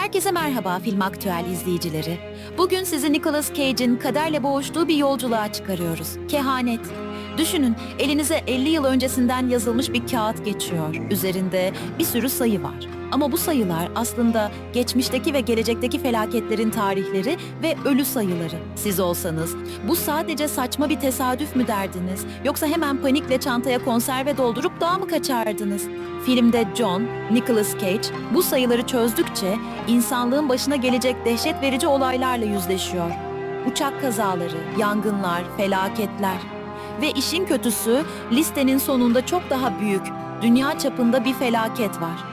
Herkese merhaba Film Aktüel izleyicileri. Bugün sizi Nicolas Cage'in kaderle boğuştuğu bir yolculuğa çıkarıyoruz. Kehanet. Düşünün, elinize 50 yıl öncesinden yazılmış bir kağıt geçiyor. Üzerinde bir sürü sayı var. Ama bu sayılar aslında geçmişteki ve gelecekteki felaketlerin tarihleri ve ölü sayıları. Siz olsanız bu sadece saçma bir tesadüf mü derdiniz yoksa hemen panikle çantaya konserve doldurup dağa mı kaçardınız? Filmde John, Nicolas Cage bu sayıları çözdükçe insanlığın başına gelecek dehşet verici olaylarla yüzleşiyor. Uçak kazaları, yangınlar, felaketler. Ve işin kötüsü listenin sonunda çok daha büyük, dünya çapında bir felaket var.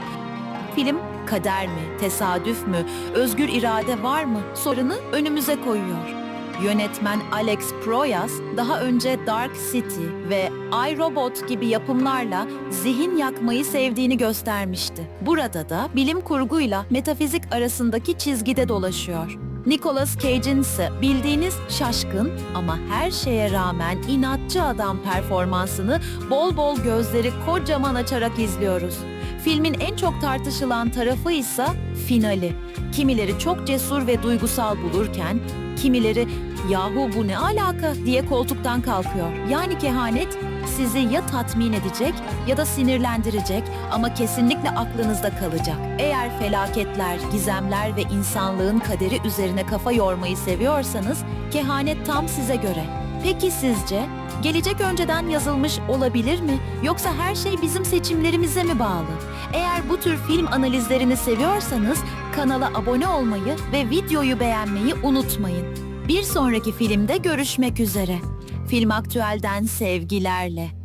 Film kader mi, tesadüf mü, özgür irade var mı sorunu önümüze koyuyor. Yönetmen Alex Proyas daha önce Dark City ve iRobot gibi yapımlarla zihin yakmayı sevdiğini göstermişti. Burada da bilim kurguyla metafizik arasındaki çizgide dolaşıyor. Nicolas Cage'in ise bildiğiniz şaşkın ama her şeye rağmen inatçı adam performansını bol bol gözleri kocaman açarak izliyoruz. Filmin en çok tartışılan tarafı ise finali. Kimileri çok cesur ve duygusal bulurken, kimileri yahu bu ne alaka diye koltuktan kalkıyor. Yani kehanet sizi ya tatmin edecek ya da sinirlendirecek ama kesinlikle aklınızda kalacak. Eğer felaketler, gizemler ve insanlığın kaderi üzerine kafa yormayı seviyorsanız kehanet tam size göre. Peki sizce gelecek önceden yazılmış olabilir mi yoksa her şey bizim seçimlerimize mi bağlı? Eğer bu tür film analizlerini seviyorsanız kanala abone olmayı ve videoyu beğenmeyi unutmayın. Bir sonraki filmde görüşmek üzere. Film Aktüel'den sevgilerle.